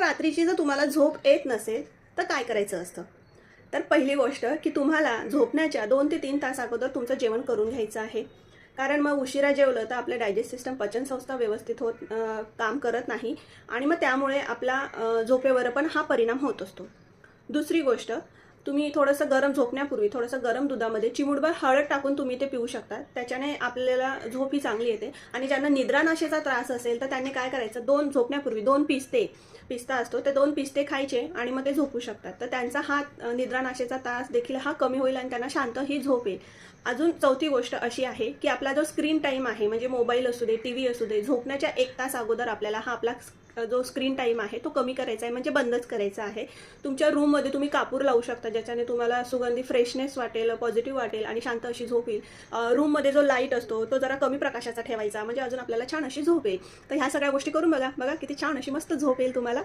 रात्रीची जर तुम्हाला झोप येत नसेल तर काय करायचं असतं? तर पहिली गोष्ट की तुम्हाला झोपण्याच्या दोन ते तीन तास अगोदर तुमचं जेवण करून घ्यायचं आहे. कारण मग उशिरा जेवलं तर आपलं डायजेस्ट सिस्टम पचनसंस्था व्यवस्थित होत काम करत नाही. आणि मग त्यामुळे आपला झोपेवर पण हा परिणाम होत असतो. दुसरी गोष्ट तुम्ही थोडंसं गरम झोपण्यापूर्वी थोडंसं गरम दुधामध्ये चिमुडभर हळद टाकून तुम्ही ते पिऊ शकता त्याच्याने आपल्याला झोप ही चांगली येते. आणि ज्यांना निद्रानाशेचा त्रास असेल तर त्यांनी काय करायचं? दोन झोपण्यापूर्वी दोन पिस्ते पिस्ता असतो ते दोन पिस्ते खायचे आणि मग ते झोपू शकतात. तर त्यांचा हा निद्रानाशेचा त्रास देखील हा कमी होईल आणि त्यांना शांत ही झोप येईल. अजून चौथी गोष्ट अशी आहे की आपला जो स्क्रीन टाईम आहे म्हणजे मोबाईल असू दे टी व्ही असू दे झोपण्याच्या एक तास अगोदर आपल्याला हा आपला जो स्क्रीन टाईम आहे तो कमी करायचा आहे म्हणजे बंदच करायचा आहे. तुमच्या रूममध्ये तुम्ही कापूर लावू शकता ज्याच्याने तुम्हाला सुगंधी फ्रेशनेस वाटेल पॉझिटिव्ह वाटेल आणि शांत अशी झोप येईल. रूममध्ये जो लाइट असतो तो जरा कमी प्रकाशाचा ठेवायचा म्हणजे अजून आपल्याला छान अशी झोप येईल. तर ह्या सगळ्या गोष्टी करून बघा. बघा किती छान अशी मस्त झोप येईल तुम्हाला.